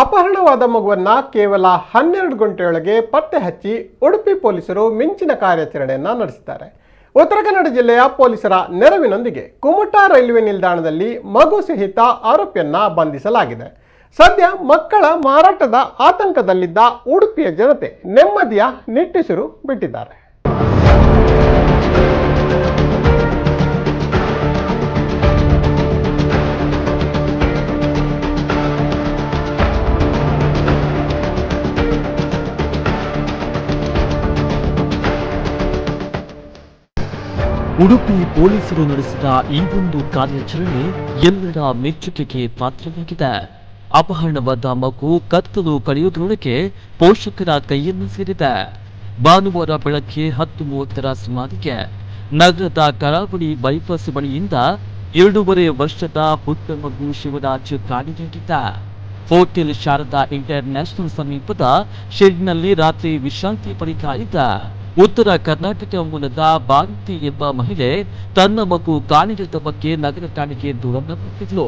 ಅಪಹರಣವಾದ ಮಗುವನ್ನ ಕೇವಲ ಹನ್ನೆರಡು ಗಂಟೆಯೊಳಗೆ ಪತ್ತೆ ಹಚ್ಚಿ ಉಡುಪಿ ಪೊಲೀಸರು ಮಿಂಚಿನ ಕಾರ್ಯಾಚರಣೆಯನ್ನ ನಡೆಸಿದ್ದಾರೆ. ಉತ್ತರ ಕನ್ನಡ ಜಿಲ್ಲೆಯ ಪೊಲೀಸರ ನೆರವಿನೊಂದಿಗೆ ಕುಮಟಾ ರೈಲ್ವೆ ನಿಲ್ದಾಣದಲ್ಲಿ ಮಗು ಸಹಿತ ಆರೋಪಿಯನ್ನ ಬಂಧಿಸಲಾಗಿದೆ. ಸದ್ಯ ಮಕ್ಕಳ ಮಾರಾಟದ ಆತಂಕದಲ್ಲಿದ್ದ ಉಡುಪಿಯ ಜನತೆ ನೆಮ್ಮದಿಯ ನಿಟ್ಟುಸಿರು ಬಿಟ್ಟಿದ್ದಾರೆ. ಉಡುಪಿ ಪೊಲೀಸರು ನಡೆಸಿದ ಈ ಒಂದು ಕಾರ್ಯಾಚರಣೆ ಎಲ್ಲರ ಮೆಚ್ಚುಗೆಗೆ ಪಾತ್ರವಾಗಿದೆ. ಅಪಹರಣವಾದ ಮಗು ಕತ್ತಲು ಕಳೆಯುವುದರೊಳಗೆ ಪೋಷಕರ ಕೈಯನ್ನು ಸೇರಿದೆ. ಭಾನುವಾರ ಬೆಳಗ್ಗೆ ಹತ್ತು ಮೂವತ್ತರ ಸುಮಾರಿಗೆ ನಗರದ ಕರಾವಳಿ ಬೈಪಾಸ್ ಬಳಿಯಿಂದ ಎರಡೂವರೆ ವರ್ಷದ ಪುಟ್ಟ ಮಗು ಶಿವರಾಜ್ ಕಾಣಿಕೊಂಡಿದ್ದ. ಹೋಟೆಲ್ ಶಾರದಾ ಇಂಟರ್ನ್ಯಾಷನಲ್ ಸಮೀಪದ ಶೆಡ್ನಲ್ಲಿ ರಾತ್ರಿ ವಿಶ್ರಾಂತಿ ಪಡಿತಾ ಇದ್ದ. ಉತ್ತರ ಕರ್ನಾಟಕ ಮೂಲದ ಭಾರತಿ ಎಂಬ ಮಹಿಳೆ ತನ್ನ ಮಗು ಕಾಣಿಸಿದ ಬಗ್ಗೆ ನಗರ ಠಾಣೆಗೆ ದೂರನ್ನು ಕೊಟ್ಟಿದ್ಲು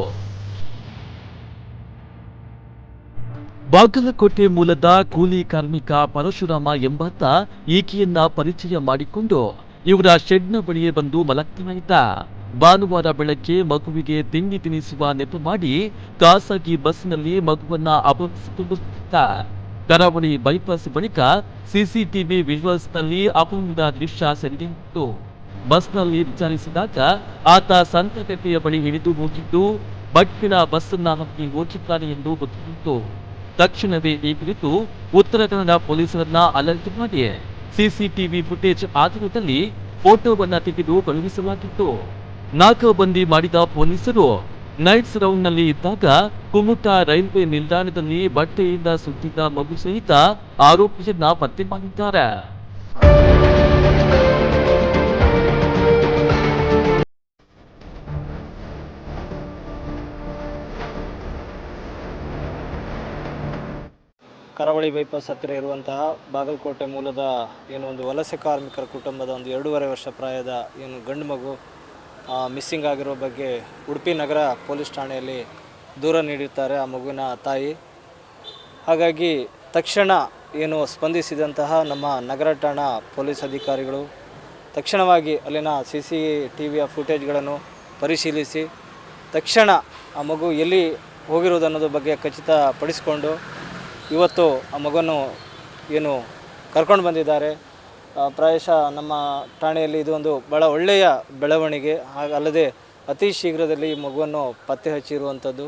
ಬಾಗಲಕೋಟೆ ಮೂಲದ ಕೂಲಿ ಕಾರ್ಮಿಕ ಪರಶುರಾಮ ಎಂಬಾತ ಈಕೆಯನ್ನ ಪರಿಚಯ ಮಾಡಿಕೊಂಡು ಇವರ ಶೆಡ್ನ ಬಳಿಯೇ ಬಂದು ಇದ್ದ ಭಾನುವಾರ ಬೆಳಗ್ಗೆ ಮಗುವಿಗೆ ತಿಂಡಿ ತಿನಿಸುವ ನೆಪ ಮಾಡಿ ಖಾಸಗಿ ಬಸ್ನಲ್ಲಿ ಮಗುವನ್ನ ಅಪಹರಿಸಿಕೊಂಡು ಹೋಗಿದ್ದ. ಕರಾವಳಿ ಬೈಪಾಸ್ ಬಳಿಕ ಸಿಸಿಟಿವಿ ವಿಜುವಲ್ಸ್ನಲ್ಲಿ ಅಪಹರಣದ ದೃಶ್ಯ ಸೆರೆಹಿಡಿಯಿತು ಬಸ್ನಲ್ಲಿ ವಿಚಾರಿಸಿದಾಗ ಆತ ಸಂತಕತೆಯ ಬಳಿ ಹಿಡಿದು ಹೋಗಿದ್ದು ಬಟ್ಕಿನ ಬಸ್ಸನ್ನ ಹತ್ತಿ ಹೋಗಿದ್ದಾನೆ ಎಂದು ಗೊತ್ತಿತ್ತು. ತಕ್ಷಣವೇ ಈ ಕುರಿತು ಉತ್ತರ ಕನ್ನಡ ಪೊಲೀಸರನ್ನ ಅಲರ್ಟ್ ಮಾಡಿ ಸಿಸಿಟಿವಿ ಫುಟೇಜ್ ಆಧಾರದಲ್ಲಿ ಫೋಟೋವನ್ನ ತೆಗೆದು ಕಳುಹಿಸಲಾಗಿತ್ತು. ನಾಕಬಂದಿ ಮಾಡಿದ ಪೊಲೀಸರು ನೈಟ್ಸ್ ರೌಂಡ್ನಲ್ಲಿ ಇದ್ದಾಗ ಕುಮುಟ ರೈಲ್ವೆ ನಿಲ್ದಾಣದಲ್ಲಿ ಬಟ್ಟೆಯಿಂದ ಸುತ್ತಿದ್ದ ಮಗು ಸಹಿತ ಆರೋಪಿಸಿ ನಾಪತ್ತೆ ಮಾಡಿದ್ದಾರೆ. ಕರಾವಳಿ ಬೈಪಾಸ್ ಹತ್ತಿರ ಇರುವಂತಹ ಬಾಗಲಕೋಟೆ ಮೂಲದ ಏನು ಒಂದು ವಲಸೆ ಕಾರ್ಮಿಕರ ಕುಟುಂಬದ ಒಂದು ಎರಡೂವರೆ ವರ್ಷ ಪ್ರಾಯದ ಏನು ಗಂಡು ಮಗು ಮಿಸ್ಸಿಂಗ್ ಆಗಿರೋ ಬಗ್ಗೆ ಉಡುಪಿ ನಗರ ಪೊಲೀಸ್ ಠಾಣೆಯಲ್ಲಿ ದೂರ ನೀಡಿರ್ತಾರೆ ಆ ಮಗುವಿನ ತಾಯಿ. ಹಾಗಾಗಿ ತಕ್ಷಣ ಏನು ಸ್ಪಂದಿಸಿದಂತಹ ನಮ್ಮ ನಗರ ಠಾಣಾ ಪೊಲೀಸ್ ಅಧಿಕಾರಿಗಳು ತಕ್ಷಣವಾಗಿ ಅಲ್ಲಿನ ಸಿ ಸಿ ಟಿ ವಿಯ ಫುಟೇಜ್ಗಳನ್ನು ಪರಿಶೀಲಿಸಿ ತಕ್ಷಣ ಆ ಮಗು ಎಲ್ಲಿ ಹೋಗಿರುವುದು ಅನ್ನೋದ್ರ ಬಗ್ಗೆ ಖಚಿತಪಡಿಸಿಕೊಂಡು ಇವತ್ತು ಆ ಮಗುವನ್ನು ಏನು ಕರ್ಕೊಂಡು ಬಂದಿದ್ದಾರೆ. ಪ್ರಾಯಶಃ ನಮ್ಮ ಠಾಣೆಯಲ್ಲಿ ಇದು ಒಂದು ಭಾಳ ಒಳ್ಳೆಯ ಬೆಳವಣಿಗೆ, ಹಾಗಲ್ಲದೆ ಅತಿ ಶೀಘ್ರದಲ್ಲಿ ಈ ಮಗುವನ್ನು ಪತ್ತೆ ಹಚ್ಚಿರುವಂಥದ್ದು.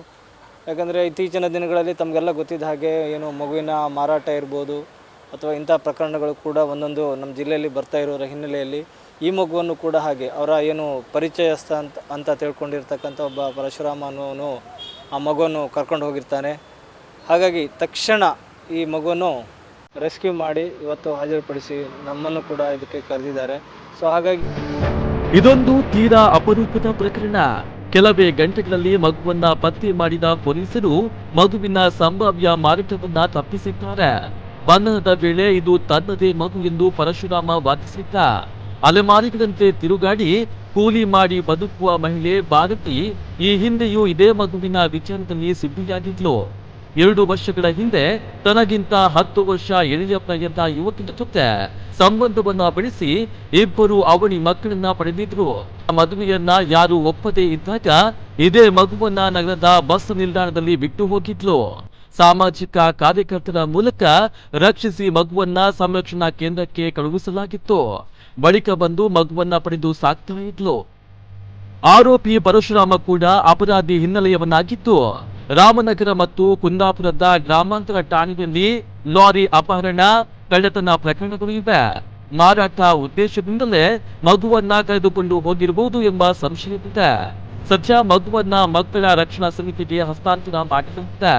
ಯಾಕಂದರೆ ಇತ್ತೀಚಿನ ದಿನಗಳಲ್ಲಿ ತಮಗೆಲ್ಲ ಗೊತ್ತಿದ್ದ ಹಾಗೆ ಏನು ಮಗುವಿನ ಮಾರಾಟ ಇರ್ಬೋದು, ಅಥವಾ ಇಂಥ ಪ್ರಕರಣಗಳು ಕೂಡ ಒಂದೊಂದು ನಮ್ಮ ಜಿಲ್ಲೆಯಲ್ಲಿ ಬರ್ತಾ ಇರೋರ ಹಿನ್ನೆಲೆಯಲ್ಲಿ ಈ ಮಗುವನ್ನು ಕೂಡ ಹಾಗೆ ಅವರ ಏನು ಪರಿಚಯಸ್ಥ ಅಂತ ಅಂತ ತಿಳ್ಕೊಂಡಿರ್ತಕ್ಕಂಥ ಒಬ್ಬ ಪರಶುರಾಮ ಅನ್ನೋನು ಆ ಮಗುವನ್ನು ಕರ್ಕೊಂಡು ಹೋಗಿರ್ತಾನೆ. ಹಾಗಾಗಿ ತಕ್ಷಣ ಈ ಮಗುವನ್ನು ರೆಸ್ಕ್ಯೂ ಮಾಡಿ ಇವತ್ತು ಹಾಜರುಪಡಿಸಿ ನಮ್ಮನ್ನು ಕೂಡ ಇದಕ್ಕೆ ಕರೆದಿದ್ದಾರೆ. ಸೊ ಹಾಗಾಗಿ ಇದೊಂದು ತೀರಾ ಅಪರೂಪದ ಪ್ರಕರಣ. ಕೆಲವೇ ಗಂಟೆಗಳಲ್ಲಿ ಮಗುವನ್ನ ಪತ್ತೆ ಮಾಡಿದ ಪೊಲೀಸರು ಮಗುವಿನ ಸಂಭಾವ್ಯ ಮಾರಾಟವನ್ನ ತಪ್ಪಿಸಿದ್ದಾರೆ. ಬಂಧನದ ವೇಳೆ ಇದು ತನ್ನದೇ ಮಗು ಎಂದು ಪರಶುರಾಮ ವಾದಿಸಿದ್ದ. ಅಲೆಮಾರಿಗಳಂತೆ ತಿರುಗಾಡಿ ಕೂಲಿ ಮಾಡಿ ಬದುಕುವ ಮಹಿಳೆ ಭಾರತಿ ಈ ಹಿಂದೆಯೂ ಇದೇ ಮಗುವಿನ ವಿಚಾರದಲ್ಲಿ ಸಿದ್ಧಿಯಾಗಿದ್ಲು. ಎರಡು ವರ್ಷಗಳ ಹಿಂದೆ ತನಗಿಂತ ಹತ್ತು ವರ್ಷ ಎಳೆಯ ಪ್ರಾಯದ ಯುವಕನ ಜೊತೆ ಸಂಬಂಧವನ್ನ ಬೆಳೆಸಿ ಇಬ್ಬರು ಅವಳಿ ಮಕ್ಕಳನ್ನ ಪಡೆದಿದ್ರು. ಮದುವೆಯನ್ನ ಯಾರು ಒಪ್ಪದೇ ಇದ್ದಾಗ ಇದೇ ಮಗುವನ್ನ ನಗರದ ಬಸ್ ನಿಲ್ದಾಣದಲ್ಲಿ ಬಿಟ್ಟು ಹೋಗಿದ್ಲು. ಸಾಮಾಜಿಕ ಕಾರ್ಯಕರ್ತರ ಮೂಲಕ ರಕ್ಷಿಸಿ ಮಗುವನ್ನ ಸಂರಕ್ಷಣಾ ಕೇಂದ್ರಕ್ಕೆ ಕಳುಹಿಸಲಾಗಿತ್ತು. ಬಳಿಕ ಬಂದು ಮಗುವನ್ನ ಪಡೆದು ಸಾಕ್ತಾ ಇದ್ಲು. ಆರೋಪಿ ಪರಶುರಾಮ ಕೂಡ ಅಪರಾಧಿ ಹಿನ್ನೆಲೆಯವನ್ನಾಗಿದ್ದು ರಾಮನಗರ ಮತ್ತು ಕುಂದಾಪುರದ ಗ್ರಾಮಾಂತರ ಠಾಣೆಯಲ್ಲಿ ಲಾರಿ ಅಪಹರಣ, ಕಳ್ಳತನ ಪ್ರಕರಣಗಳು ಇವೆ. ಮಾರಾಟ ಉದ್ದೇಶದಿಂದಲೇ ಮಗುವನ್ನ ಕರೆದುಕೊಂಡು ಹೋಗಿರಬಹುದು ಎಂಬ ಸಂಶಯವಿದೆ. ಸದ್ಯ ಮಗುವನ್ನ ಮಕ್ಕಳ ರಕ್ಷಣಾ ಸಮಿತಿಗೆ ಹಸ್ತಾಂತರ ಮಾಡಿರುತ್ತೆ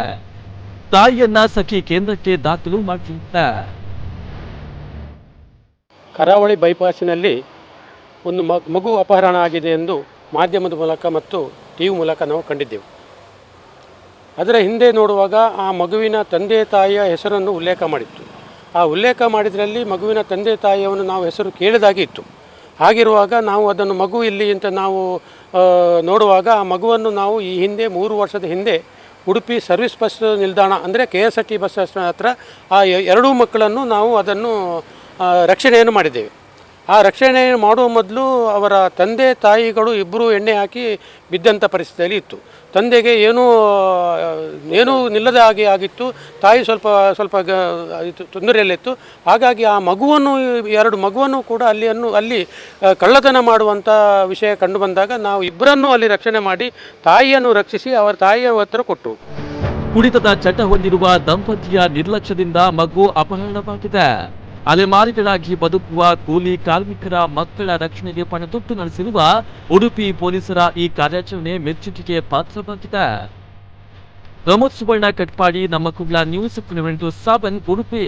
ತಾಯಿಯನ್ನ ಸಖಿ ಕೇಂದ್ರಕ್ಕೆ ದಾಖಲು ಮಾಡಿರುತ್ತೆ ಕರಾವಳಿ ಬೈಪಾಸಿನಲ್ಲಿ ಒಂದು ಮಗು ಅಪಹರಣ ಆಗಿದೆ ಎಂದು ಮಾಧ್ಯಮದ ಮೂಲಕ ಮತ್ತು ಟಿವಿ ಮೂಲಕ ನಾವು ಕಂಡಿದ್ದೆವು. ಅದರ ಹಿಂದೆ ನೋಡುವಾಗ ಆ ಮಗುವಿನ ತಂದೆ ತಾಯಿಯ ಹೆಸರನ್ನು ಉಲ್ಲೇಖ ಮಾಡಿತ್ತು. ಆ ಉಲ್ಲೇಖ ಮಾಡಿದ್ರಲ್ಲಿ ಮಗುವಿನ ತಂದೆ ತಾಯಿಯವನ್ನು ನಾವು ಹೆಸರು ಕೇಳಿದಾಗಿತ್ತು ಹಾಗಿರುವಾಗ ನಾವು ಅದನ್ನು ಮಗು ಇಲ್ಲಿ ಅಂತ ನಾವು ನೋಡುವಾಗ ಆ ಮಗುವನ್ನು ನಾವು ಈ ಹಿಂದೆ ಮೂರು ವರ್ಷದ ಹಿಂದೆ ಉಡುಪಿ ಸರ್ವಿಸ್ ಬಸ್ ನಿಲ್ದಾಣ ಅಂದರೆ K S R T bus ಹತ್ರ ಆ ಎರಡೂ ಮಕ್ಕಳನ್ನು ನಾವು ಅದನ್ನು ರಕ್ಷಣೆಯನ್ನು ಮಾಡಿದ್ದೇವೆ. ಆ ರಕ್ಷಣೆ ಮಾಡುವ ಮೊದಲು ಅವರ ತಂದೆ, ತಾಯಿಗಳು ಇಬ್ಬರು ಎಣ್ಣೆ ಹಾಕಿ ಬಿದ್ದಂಥ ಪರಿಸ್ಥಿತಿಯಲ್ಲಿ ಇತ್ತು. ತಂದೆಗೆ ಏನೂ ಏನೂ ನಿಲ್ಲದ ಹಾಗೆ ಆಗಿತ್ತು. ತಾಯಿ ಸ್ವಲ್ಪ ಸ್ವಲ್ಪ ತೊಂದರೆಯಲ್ಲಿತ್ತು. ಹಾಗಾಗಿ ಆ ಮಗುವನ್ನು, ಎರಡು ಮಗುವನ್ನು ಕೂಡ ಅಲ್ಲಿಯನ್ನು ಅಲ್ಲಿ ಕಳ್ಳತನ ಮಾಡುವಂಥ ವಿಷಯ ಕಂಡು ಬಂದಾಗ ನಾವು ಇಬ್ಬರನ್ನೂ ಅಲ್ಲಿ ರಕ್ಷಣೆ ಮಾಡಿ ತಾಯಿಯನ್ನು ರಕ್ಷಿಸಿ ಅವರ ತಾಯಿಯ ಹತ್ರ ಕೊಟ್ಟು ಕುಡಿತದ ಚಟ ಹೊಂದಿರುವ ದಂಪತಿಯ ನಿರ್ಲಕ್ಷ್ಯದಿಂದ ಮಗು ಅಪಹರಣವಾಗಿದೆ. ಅಲೆಮಾರಿಗಳಾಗಿ ಬದುಕುವ ಕೂಲಿ ಕಾರ್ಮಿಕರ ಮಕ್ಕಳ ರಕ್ಷಣೆಗೆ ಪಣತೊಟ್ಟು ನಡೆಸಿರುವ ಉಡುಪಿ ಪೊಲೀಸರ ಈ ಕಾರ್ಯಾಚರಣೆ ಮೆಚ್ಚುಗೆಗೆ ಪಾತ್ರವಾಗಿದೆ ಪ್ರಮೋದ್ ಸುವರ್ಣ, ಕಟ್ಪಾಡಿ, ನಮ್ಮ ಕುಗ್ಲಾ ನ್ಯೂಸ್ ಸಾಬನ್, ಉಡುಪಿ.